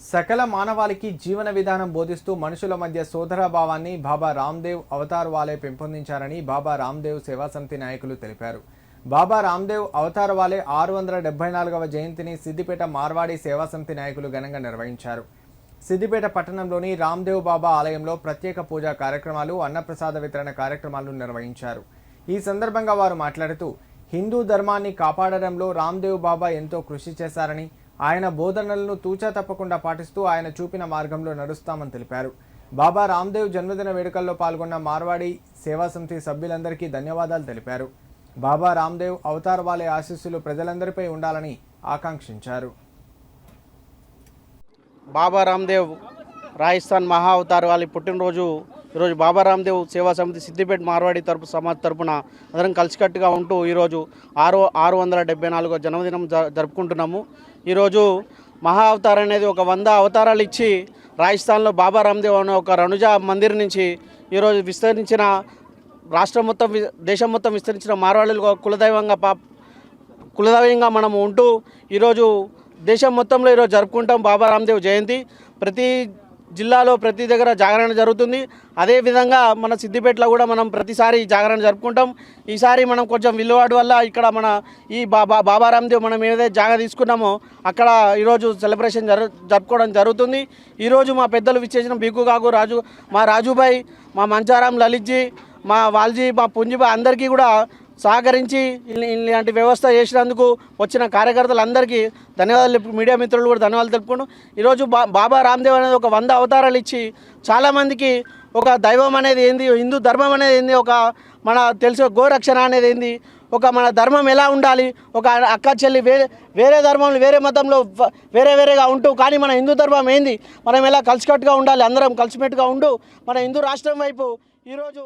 సకల మానవాళికి జీవన విధానం బోధిస్తూ మనుషుల మధ్య సోదరభావాన్ని బాబా రామ్దేవ్ అవతార్ వాలే పెంపొందించారని బాబా రామ్దేవ్ సేవా సమితి నాయకులు తెలిపారు. బాబా రామ్దేవ్ అవతార్ వాలే ఆరు వందల డెబ్బై నాలుగవ జయంతిని సిద్దిపేట మార్వాడి సేవా సమితి నాయకులు ఘనంగా నిర్వహించారు. సిద్దిపేట పట్టణంలోని రామ్దేవ్ బాబా ఆలయంలో ప్రత్యేక పూజా కార్యక్రమాలు అన్నప్రసాద వితరణ కార్యక్రమాలు నిర్వహించారు. ఈ సందర్భంగా వారు మాట్లాడుతూ హిందూ ధర్మాన్ని కాపాడడంలో రామ్దేవ్ బాబా ఎంతో కృషి చేశారని ఆయన బోధనలను తూచా తప్పకుండా పాటిస్తూ ఆయన చూపిన మార్గంలో నడుస్తామని తెలిపారు. బాబా రామ్దేవ్ జన్మదిన వేడుకల్లో పాల్గొన్న మార్వాడి సేవా సమితి సభ్యులందరికీ ధన్యవాదాలు తెలిపారు. బాబా రామ్దేవ్ అవతార్ వాలే ఆశీస్సులు ప్రజలందరిపై ఉండాలని ఆకాంక్షించారు. బాబా రామ్దేవ్ రాజస్థాన్ మహా అవతార్ వాళ్ళ పుట్టినరోజు ఈరోజు బాబా రామ్దేవ్ సేవా సమితి సిద్దిపేట మార్వాడి తరపు సమాజ్ తరపున అందరం కలిసికట్టుగా ఉంటూ ఈరోజు ఆరు ఆరు వందల డెబ్బై నాలుగో జన్మదినం జరుపుకుంటున్నాము. ఈరోజు మహా అవతార్ అనేది ఒక వంద అవతారాలు ఇచ్చి రాజస్థాన్లో బాబా రామ్దేవ్ అనే ఒక రణుజా మందిర్ నుంచి ఈరోజు విస్తరించిన రాష్ట్రం మొత్తం వి- దేశం మొత్తం విస్తరించిన మార్వాడీలు కులదైవంగా పా కులదైవంగా మనం ఉంటూ ఈరోజు దేశం మొత్తంలో ఈరోజు జరుపుకుంటాం బాబా రామ్దేవ్ జయంతి. ప్రతి జిల్లాలో ప్రతి దగ్గర జాగరణ జరుగుతుంది. అదేవిధంగా మన సిద్దిపేటలో కూడా మనం ప్రతిసారి జాగరణ జరుపుకుంటాం. ఈసారి మనం కొంచెం విలువాడు వల్ల ఇక్కడ మన ఈ బాబా బాబా రామ్దేవ్ మనం ఏదైతే జాగ తీసుకున్నామో అక్కడ ఈరోజు సెలబ్రేషన్ జరు జరుపుకోవడం జరుగుతుంది. ఈరోజు మా పెద్దలు విచ్చేసిన బీకు కాకు రాజు మా రాజుభాయ్ మా మంచారాం లలిత్జీ మా వాల్జీ మా పుంజిబా అందరికీ కూడా సహకరించి ఇలాంటి వ్యవస్థ చేసినందుకు వచ్చిన కార్యకర్తలందరికీ ధన్యవాదాలు తెలుపు- మీడియా మిత్రులు కూడా ధన్యవాదాలు తెలుపుకుంటూ ఈరోజు బా బాబా రామ్దేవ్ అనేది ఒక వంద అవతారాలు ఇచ్చి చాలామందికి ఒక దైవం అనేది ఏంది హిందూ ధర్మం అనేది ఏంది ఒక మన తెలిసే గోరక్షణ అనేది ఏంది ఒక మన ధర్మం ఎలా ఉండాలి ఒక అక్క చెల్లి వేరే వేరే ధర్మంలో వేరే మతంలో వేరే వేరేగా ఉంటూ కానీ మన హిందూ ధర్మం ఏంది మనం ఎలా కలిసికట్టుగా ఉండాలి అందరం కలిసిమెట్టుగా ఉంటూ మన హిందూ రాష్ట్రం వైపు ఈరోజు